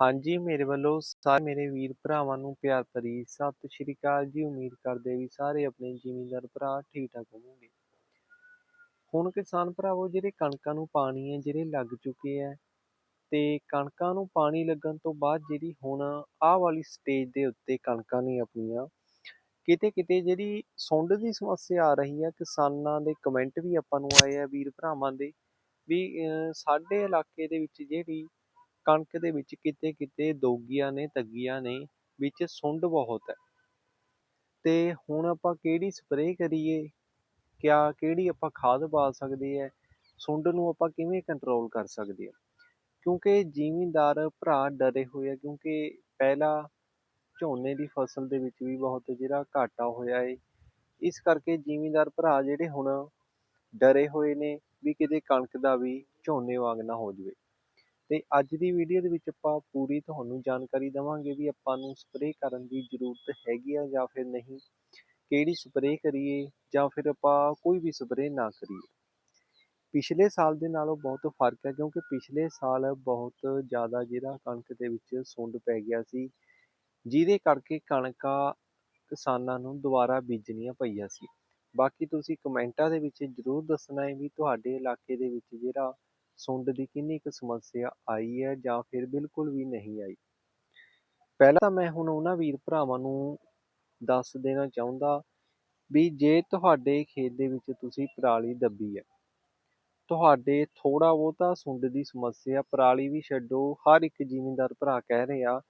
ਹਾਂਜੀ, ਮੇਰੇ ਵੱਲੋਂ ਸਾਰੇ ਮੇਰੇ ਵੀਰ ਭਰਾਵਾਂ ਨੂੰ ਪਿਆਰ ਭਰੀ ਸਤਿ ਸ਼੍ਰੀ ਅਕਾਲ ਜੀ। ਉਮੀਦ ਕਰਦੇ ਵੀ ਸਾਰੇ ਆਪਣੇ ਜ਼ਿਮੀਂਦਾਰ ਭਰਾ ਠੀਕ ਠਾਕ ਹੋਣਗੇ ਹੁਣ ਕਿਸਾਨ ਭਰਾਵੋ, ਜਿਹੜੇ ਕਣਕਾਂ ਨੂੰ ਪਾਣੀ ਹੈ, ਜਿਹੜੇ ਲੱਗ ਚੁੱਕੇ ਹੈ ਤੇ ਕਣਕਾਂ ਨੂੰ ਪਾਣੀ ਲੱਗਣ ਤੋਂ ਬਾਅਦ ਜਿਹੜੀ ਹੁਣ ਆਹ ਵਾਲੀ ਸਟੇਜ ਦੇ ਉੱਤੇ ਕਣਕਾਂ ਨੇ ਆਪਣੀਆਂ ਕਿਤੇ ਕਿਤੇ ਜਿਹੜੀ ਸੁੰਡ ਦੀ ਸਮੱਸਿਆ ਆ ਰਹੀ ਹੈ, ਕਿਸਾਨਾਂ ਦੇ ਕਮੈਂਟ ਵੀ ਆਪਾਂ ਨੂੰ ਆਏ ਆ ਵੀਰ ਭਰਾਵਾਂ ਦੇ ਵੀ ਸਾਡੇ ਇਲਾਕੇ ਦੇ ਵਿੱਚ ਜਿਹੜੀ ਕਣਕ ਦੇ ਵਿੱਚ ਕਿਤੇ ਕਿਤੇ ਦੋਗੀਆਂ ਨੇ, ਤੱਗੀਆਂ ਨੇ ਵਿੱਚ ਸੁੰਡ ਬਹੁਤ ਹੈ। ਤੇ ਹੁਣ ਆਪਾਂ ਕਿਹੜੀ ਸਪਰੇਅ ਕਰੀਏ? ਕਿਆ, ਕਿਹੜੀ ਆਪਾਂ ਖਾਦ ਪਾ ਸਕਦੇ ਹੈ? ਸੁੰਡ ਨੂੰ ਆਪਾਂ ਕਿਵੇਂ ਕੰਟਰੋਲ ਕਰ ਸਕਦੇ ਹਾਂ? ਕਿਉਂਕਿ ਜ਼ਿਮੀਂਦਾਰ ਭਰਾ ਡਰੇ ਹੋਏ ਆ, ਕਿਉਂਕਿ ਪਹਿਲਾ ਝੋਨੇ ਦੀ ਫਸਲ ਦੇ ਵਿੱਚ ਵੀ ਬਹੁਤ ਜਿਹੜਾ ਘਾਟਾ ਹੋਇਆ ਏ। ਇਸ ਕਰਕੇ ਜ਼ਿਮੀਂਦਾਰ ਭਰਾ ਜਿਹੜੇ ਹੁਣ ਡਰੇ ਹੋਏ ਨੇ ਵੀ ਕਿਤੇ ਕਣਕ ਦਾ ਵੀ ਝੋਨੇ ਵਾਂਗ ਨਾ ਹੋ ਜਾਵੇ। ਤੇ ਅੱਜ ਦੀ ਵੀਡੀਓ ਦੇ ਵਿੱਚ ਆਪਾਂ ਪੂਰੀ ਤੁਹਾਨੂੰ ਜਾਣਕਾਰੀ ਦੇਵਾਂਗੇ ਵੀ ਆਪਾਂ ਨੂੰ ਸਪਰੇਅ ਕਰਨ ਦੀ ਜ਼ਰੂਰਤ ਹੈਗੀ ਆ ਜਾਂ ਫਿਰ ਨਹੀਂ, ਕਿਹੜੀ ਸਪਰੇਅ ਕਰੀਏ ਜਾਂ ਫਿਰ ਆਪਾਂ ਕੋਈ ਵੀ ਸਪਰੇਅ ਨਾ ਕਰੀਏ। ਪਿਛਲੇ ਸਾਲ ਦੇ ਨਾਲੋਂ ਬਹੁਤ ਫ਼ਰਕ ਹੈ ਕਿਉਂਕਿ ਪਿਛਲੇ ਸਾਲ ਬਹੁਤ ਜ਼ਿਆਦਾ ਜਿਹੜਾ ਕਣਕ ਦੇ ਵਿੱਚ ਸੁੰਡ ਪੈ ਗਿਆ ਸੀ, ਜਿਹਦੇ ਕਰਕੇ ਕਣਕਾਂ ਕਿਸਾਨਾਂ ਨੂੰ ਦੁਬਾਰਾ ਬੀਜਣੀਆਂ ਪਈਆਂ ਸੀ। ਬਾਕੀ ਤੁਸੀਂ ਕਮੈਂਟਾਂ ਦੇ ਵਿੱਚ ਜ਼ਰੂਰ ਦੱਸਣਾ ਹੈ ਵੀ ਤੁਹਾਡੇ ਇਲਾਕੇ ਦੇ ਵਿੱਚ ਜਿਹੜਾ ਸੁੰਡ ਦੀ ਕਿੰਨੀ ਕੁ ਸਮੱਸਿਆ ਆਈ ਹੈ ਜਾਂ ਫਿਰ ਬਿਲਕੁਲ ਵੀ ਨਹੀਂ ਆਈ? ਪਹਿਲਾਂ ਤਾਂ ਮੈਂ ਹੁਣ ਉਹਨਾਂ ਵੀਰ ਭਰਾਵਾਂ ਨੂੰ ਦੱਸ ਦੇਣਾ ਚਾਹੁੰਦਾ ਵੀ ਜੇ ਤੁਹਾਡੇ ਖੇਤ ਦੇ ਵਿੱਚ ਤੁਸੀਂ ਪਰਾਲੀ ਦੱਬੀ ਹੈ, ਤੁਹਾਡੇ ਥੋੜਾ ਬਹੁਤਾ ਸੁੰਡ ਦੀ ਸਮੱਸਿਆ ਪਰਾਲੀ ਵੀ ਛੱਡੋ, ਹਰ ਇੱਕ ਜ਼ਿਮੀਂਦਾਰ ਭਰਾ ਕਹਿ ਰਹੇ ਆ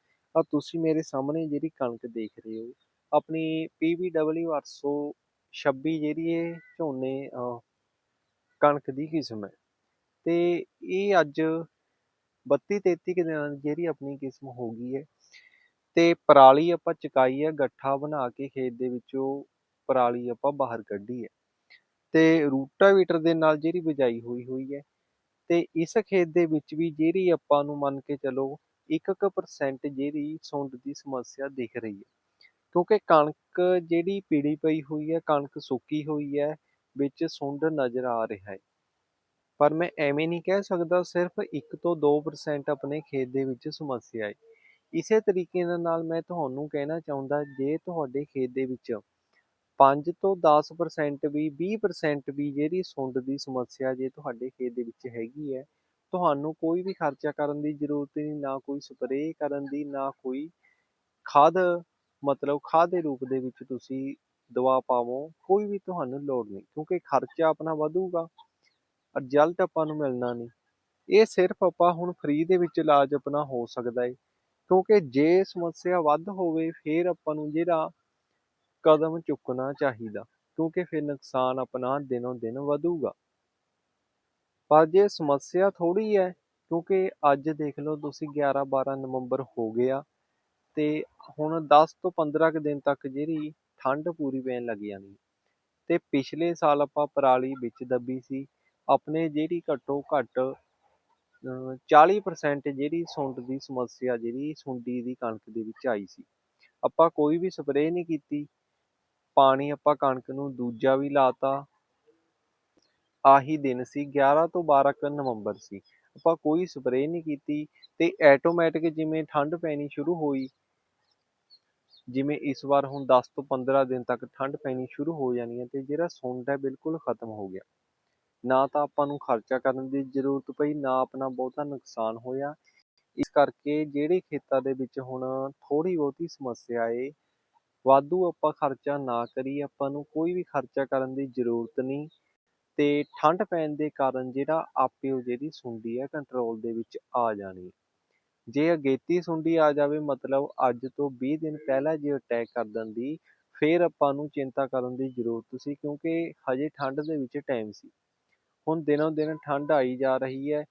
ਤੁਸੀਂ ਮੇਰੇ ਸਾਹਮਣੇ ਜਿਹੜੀ ਕਣਕ ਦੇਖ ਰਹੇ ਹੋ, ਆਪਣੀ PVW 826 ਜਿਹੜੀ ਇਹ ਝੋਨੇ ਕਣਕ ਦੀ ਕਿਸਮ ਹੈ। ਤੇ ਇਹ ਅੱਜ 32 33 ਕੁ ਦਿਨਾਂ ਦੀ ਜਿਹੜੀ ਆਪਣੀ ਕਿਸਮ ਹੋ ਗਈ ਹੈ ਤੇ ਪਰਾਲੀ ਆਪਾਂ ਚੁਕਾਈ ਹੈ, ਗੱਠਾ ਬਣਾ ਕੇ ਖੇਤ ਦੇ ਵਿੱਚੋਂ ਪਰਾਲੀ ਆਪਾਂ ਬਾਹਰ ਕੱਢੀ ਹੈ ਤੇ ਰੂਟਾਵੀਟਰ ਦੇ ਨਾਲ ਜਿਹੜੀ ਬਿਜਾਈ ਹੋਈ ਹੋਈ ਹੈ ਤੇ ਇਸ ਖੇਤ ਦੇ ਵਿੱਚ ਵੀ ਜਿਹੜੀ ਆਪਾਂ ਨੂੰ ਮੰਨ ਕੇ ਚੱਲੋ 1% ਜਿਹੜੀ ਸੁੰਡ ਦੀ ਸਮੱਸਿਆ ਦਿਖ ਰਹੀ ਹੈ ਕਿਉਂਕਿ ਕਣਕ ਜਿਹੜੀ ਪੀੜੀ ਪਈ ਹੋਈ ਹੈ, ਕਣਕ ਸੁੱਕੀ ਹੋਈ ਹੈ, ਵਿੱਚ ਸੁੰਡ ਨਜ਼ਰ ਆ ਰਿਹਾ ਹੈ। ਪਰ ਮੈਂ ਐਵੇਂ ਨਹੀਂ ਕਹਿ ਸਕਦਾ ਸਿਰਫ 1 ਤੋਂ 2% ਆਪਣੇ ਖੇਤ ਦੇ ਵਿੱਚ ਸਮੱਸਿਆ ਹੈ ਇਸੇ ਤਰੀਕੇ ਦੇ ਨਾਲ ਮੈਂ ਤੁਹਾਨੂੰ ਕਹਿਣਾ ਚਾਹੁੰਦਾ, ਜੇ ਤੁਹਾਡੇ ਖੇਤ ਦੇ ਵਿੱਚ 5 ਤੋਂ 10% ਵੀ 20% ਵੀ ਜਿਹੜੀ ਸੁੰਡ ਦੀ ਸਮੱਸਿਆ ਜੇ ਤੁਹਾਡੇ ਖੇਤ ਦੇ ਵਿੱਚ ਹੈਗੀ ਹੈ ਤੁਹਾਨੂੰ ਕੋਈ ਵੀ ਖਰਚਾ ਕਰਨ ਦੀ ਜ਼ਰੂਰਤ ਨਹੀਂ, ਨਾ ਕੋਈ ਸਪਰੇਅ ਕਰਨ ਦੀ, ਨਾ ਕੋਈ ਖਾਦ, ਮਤਲਬ ਖਾਦ ਦੇ ਰੂਪ ਦੇ ਵਿੱਚ ਤੁਸੀਂ ਦਵਾ ਪਾਵੋ, ਕੋਈ ਵੀ ਤੁਹਾਨੂੰ ਲੋੜ ਨਹੀਂ। ਕਿਉਂਕਿ ਖਰਚਾ ਆਪਣਾ ਵਧੂਗਾ। ਰਿਜ਼ਲਟ ਆਪਾਂ ਨੂੰ ਮਿਲਣਾ ਨਹੀਂ ਇਹ ਸਿਰਫ ਆਪਾਂ ਹੁਣ ਫ੍ਰੀ ਦੇ ਵਿੱਚ ਇਲਾਜ ਆਪਣਾ ਹੋ ਸਕਦਾ ਹੈ ਕਿਉਂਕਿ ਜੇ ਸਮੱਸਿਆ ਵੱਧ ਹੋਵੇ, ਫਿਰ ਆਪਾਂ ਨੂੰ ਜਿਹੜਾ ਕਦਮ ਚੁੱਕਣਾ ਚਾਹੀਦਾ, ਕਿਉਂਕਿ ਫਿਰ ਨੁਕਸਾਨ ਆਪਣਾ ਦਿਨੋਂ ਦਿਨ ਵਧੂਗਾ। ਪਰ ਜੇ ਸਮੱਸਿਆ ਥੋੜੀ ਹੈ ਕਿਉਂਕਿ ਅੱਜ ਦੇਖ ਲਓ ਤੁਸੀਂ 11 12 ਨਵੰਬਰ ਹੋ ਗਿਆ, ਤੇ ਹੁਣ 10 ਤੋਂ 15 ਕੁ ਦਿਨ ਤੱਕ ਜਿਹੜੀ ਠੰਡ ਪੂਰੀ ਪੈਣ ਲੱਗ ਜਾਣੀ ਤੇ ਪਿਛਲੇ ਸਾਲ ਆਪਾਂ ਪਰਾਲੀ ਵਿੱਚ ਦੱਬੀ ਸੀ ਆਪਣੇ ਜਿਹੜੀ ਘੱਟੋ ਘੱਟ, ਅਹ 40% ਜਿਹੜੀ ਸੁੰਡ ਦੀ ਸਮੱਸਿਆ, ਜਿਹੜੀ ਸੁੰਡੀ ਦੀ ਕਣਕ ਦੇ ਵਿੱਚ ਆਈ ਸੀ। ਆਪਾਂ ਕੋਈ ਵੀ ਸਪਰੇਅ ਨਹੀਂ ਕੀਤੀ। ਪਾਣੀ ਆਪਾਂ ਕਣਕ ਨੂੰ ਦੂਜਾ ਵੀ ਲਾਤਾ। ਆਹੀ ਦਿਨ ਸੀ 11 ਤੋਂ 12 ਕੁ ਨਵੰਬਰ ਸੀ। ਆਪਾਂ ਕੋਈ ਸਪਰੇਅ ਨਹੀਂ ਕੀਤੀ ਤੇ ਆਟੋਮੈਟਿਕ ਜਿਵੇਂ ਠੰਡ ਪੈਣੀ ਸ਼ੁਰੂ ਹੋਈ, ਜਿਵੇਂ ਇਸ ਵਾਰ ਹੁਣ 10 ਤੋਂ 15 ਦਿਨ ਤੱਕ ਠੰਡ ਪੈਣੀ ਸ਼ੁਰੂ ਹੋ ਜਾਣੀ ਹੈ ਤੇ ਜਿਹੜਾ ਸੁੰਡ ਹੈ ਬਿਲਕੁਲ ਖਤਮ ਹੋ ਗਿਆ। ਨਾ ਤਾਂ ਆਪਾਂ ਨੂੰ ਖਰਚਾ ਕਰਨ ਦੀ ਜ਼ਰੂਰਤ ਪਈ, ਨਾ ਆਪਣਾ ਬਹੁਤਾ ਨੁਕਸਾਨ ਹੋਇਆ। ਇਸ ਕਰਕੇ ਜਿਹੜੇ ਖੇਤਾਂ ਦੇ ਵਿੱਚ ਹੁਣ ਥੋੜੀ ਬਹੁਤੀ ਸਮੱਸਿਆ ਏ, ਵਾਧੂ ਆਪਾਂ ਖਰਚਾ ਨਾ ਕਰੀਏ, ਆਪਾਂ ਨੂੰ ਕੋਈ ਵੀ ਖਰਚਾ ਕਰਨ ਦੀ ਜ਼ਰੂਰਤ ਨਹੀਂ। ਤੇ ਠੰਡ ਪੈਣ ਦੇ ਕਾਰਨ ਜਿਹੜਾ ਆਪੇ ਉਹ ਜਿਹੜੀ ਸੁੰਡੀ ਹੈ ਕੰਟਰੋਲ ਦੇ ਵਿੱਚ ਆ ਜਾਣੀ। ਜੇ ਅਗੇਤੀ ਸੁੰਡੀ ਆ ਜਾਵੇ, ਮਤਲਬ ਅੱਜ ਤੋਂ 20 ਦਿਨ ਪਹਿਲਾਂ ਜੇ ਅਟੈਕ ਕਰ ਦਿੰਦੀ, ਫਿਰ ਆਪਾਂ ਨੂੰ ਚਿੰਤਾ ਕਰਨ ਦੀ ਜ਼ਰੂਰਤ ਸੀ, ਕਿਉਂਕਿ ਹਜੇ ਠੰਡ ਦੇ ਵਿੱਚ ਟਾਈਮ ਸੀ। ਹੁਣ ਦਿਨੋਂ ਦਿਨ ਠੰਡ ਆਈ ਜਾ ਰਹੀ ਹੈ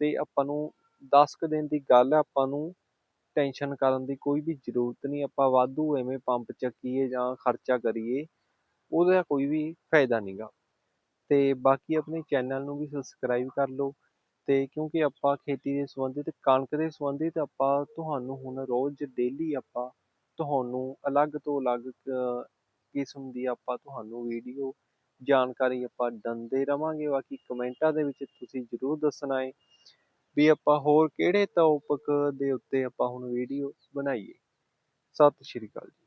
ਤੇ ਆਪਾਂ ਨੂੰ 10 ਕੁ ਦਿਨ ਦੀ ਗੱਲ ਹੈ, ਆਪਾਂ ਨੂੰ ਟੈਨਸ਼ਨ ਕਰਨ ਦੀ ਕੋਈ ਵੀ ਜ਼ਰੂਰਤ ਨਹੀਂ, ਆਪਾਂ ਵਾਧੂ ਐਵੇਂ ਪੰਪ ਚੱਕੀਏ ਜਾਂ ਖਰਚਾ ਕਰੀਏ, ਉਹਦਾ ਕੋਈ ਵੀ ਫਾਇਦਾ ਨਹੀਂਗਾ ਤੇ ਬਾਕੀ ਆਪਣੇ ਚੈਨਲ ਨੂੰ ਵੀ ਸਬਸਕ੍ਰਾਈਬ ਕਰ ਲਓ ਤੇ ਕਿਉਂਕਿ ਆਪਾਂ ਖੇਤੀ ਦੇ ਸੰਬੰਧਿਤ, ਕਣਕ ਦੇ ਸੰਬੰਧਿਤ ਆਪਾਂ ਤੁਹਾਨੂੰ ਹੁਣ ਰੋਜ਼ ਡੇਲੀ ਆਪਾਂ ਤੁਹਾਨੂੰ ਅਲੱਗ ਤੋਂ ਅਲੱਗ ਕਿਸਮ ਦੀ ਆਪਾਂ ਤੁਹਾਨੂੰ ਵੀਡੀਓ ਜਾਣਕਾਰੀ ਆਪਾਂ ਦਿੰਦੇ ਰਵਾਂਗੇ। ਬਾਕੀ ਕਮੈਂਟਾਂ ਦੇ ਵਿੱਚ ਤੁਸੀਂ ਜ਼ਰੂਰ ਦੱਸਣਾ ਹੈ ਵੀ ਆਪਾਂ ਹੋਰ ਕਿਹੜੇ ਟੌਪਿਕ ਦੇ ਉੱਤੇ ਆਪਾਂ ਹੁਣ ਵੀਡੀਓ ਬਣਾਈਏ। ਸਤਿ ਸ਼੍ਰੀ ਅਕਾਲ ਜੀ।